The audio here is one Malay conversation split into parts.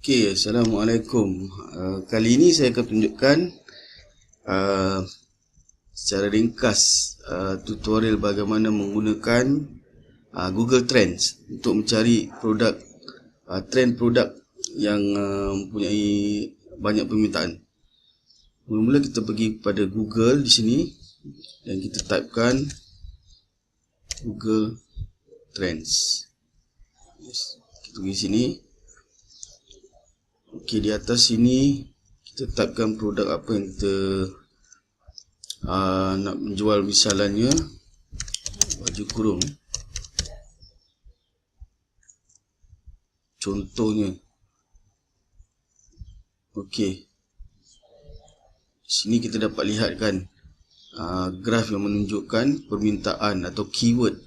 Okay, Assalamualaikum. Uh, kali ini saya akan tunjukkan uh, secara ringkas uh, tutorial bagaimana menggunakan uh, Google Trends untuk mencari produk uh, trend produk yang uh, mempunyai banyak permintaan. Mula-mula kita pergi pada Google di sini dan kita typekan Google Trends. Yes. Kita pergi sini. Okey, di atas sini kita typekan produk apa yang kita uh, nak menjual misalnya baju kurung. Contohnya. Okey. Sini kita dapat lihat kan uh, graf yang menunjukkan permintaan atau keyword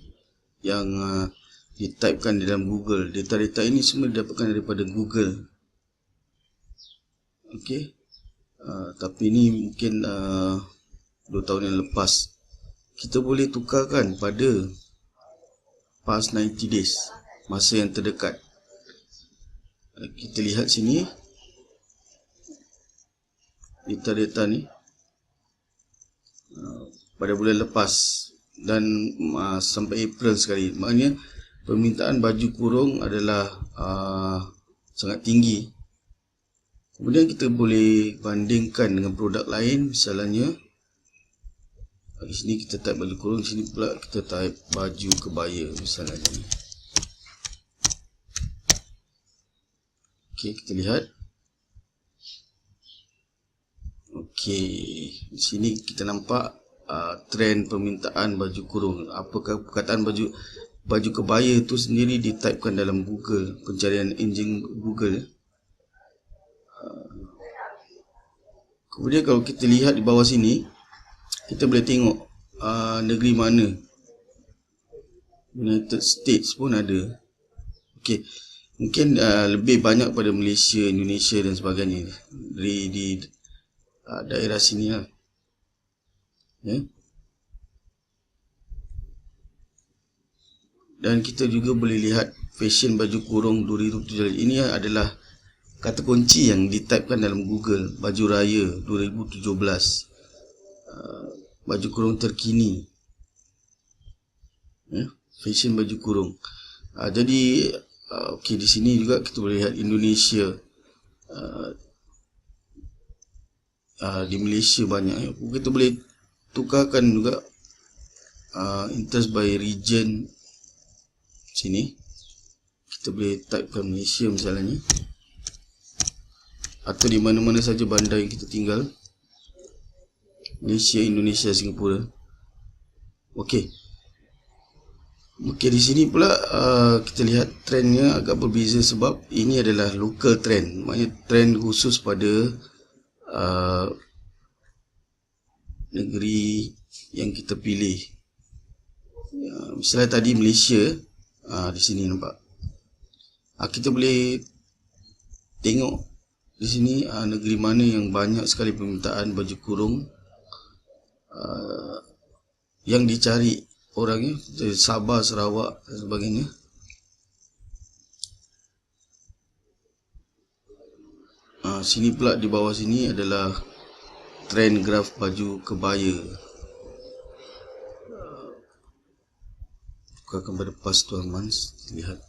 yang uh, ditypekan dalam Google. Data-data ini semua didapatkan daripada Google. Okey. Uh, tapi ni mungkin uh, 2 tahun yang lepas. Kita boleh tukarkan pada past 90 days. Masa yang terdekat. Uh, kita lihat sini. Data-data ni. Uh, pada bulan lepas. Dan uh, sampai April sekali. Maknanya permintaan baju kurung adalah uh, sangat tinggi Kemudian kita boleh bandingkan dengan produk lain misalnya di sini kita type baju kurung, sini pula kita type baju kebaya misalnya. Okey, kita lihat. Okey, di sini kita nampak uh, trend permintaan baju kurung. Apakah perkataan baju baju kebaya itu sendiri ditypekan dalam Google, pencarian enjin Google. Kemudian kalau kita lihat di bawah sini, kita boleh tengok uh, negeri mana. United States pun ada. Okey. Mungkin uh, lebih banyak pada Malaysia, Indonesia dan sebagainya di di uh, daerah sini lah. Ya. Dan kita juga boleh lihat fashion baju kurung 2007 ini adalah kata kunci yang ditypekan dalam Google baju raya 2017 uh, baju kurung terkini. Ya fashion baju kurung. Uh, jadi uh, okey di sini juga kita boleh lihat Indonesia. Di Malaysia banyak. Ya. kita boleh tukarkan juga interest by region. Sini. Kita boleh typekan Malaysia misalnya atau di mana-mana saja bandar yang kita tinggal. Malaysia, Indonesia, Singapura. Okey. Okey di sini pula uh, kita lihat trendnya agak berbeza sebab ini adalah local trend. Maknanya trend khusus pada uh, negeri yang kita pilih. Uh, misalnya tadi Malaysia uh, di sini nampak. Uh, kita boleh tengok di sini uh, negeri mana yang banyak sekali permintaan baju kurung uh, yang dicari orangnya dari Sabah, Sarawak dan sebagainya. Uh, sini pula di bawah sini adalah trend graf baju kebaya. Uh, akan pada past 12 months lihat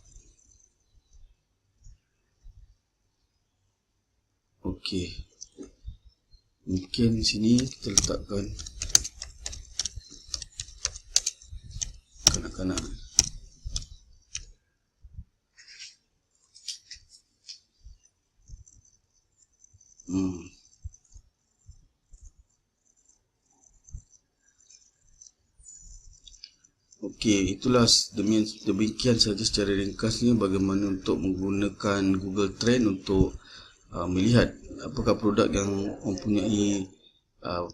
Okey. Mungkin sini kita letakkan kanak-kanak. Hmm. Okey, itulah demikian, demikian saja secara ringkasnya bagaimana untuk menggunakan Google Trend untuk uh, melihat apakah produk yang mempunyai uh,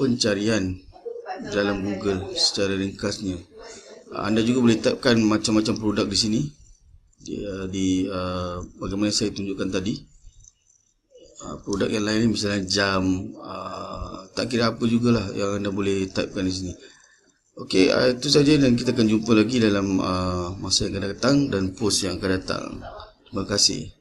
pencarian dalam Google secara ringkasnya. Uh, anda juga boleh typekan macam-macam produk di sini di, uh, di uh, bagaimana saya tunjukkan tadi. Uh, produk yang lain misalnya jam uh, tak kira apa jugalah yang anda boleh typekan di sini. Okey, uh, itu saja dan kita akan jumpa lagi dalam uh, masa yang akan datang dan post yang akan datang. Terima kasih.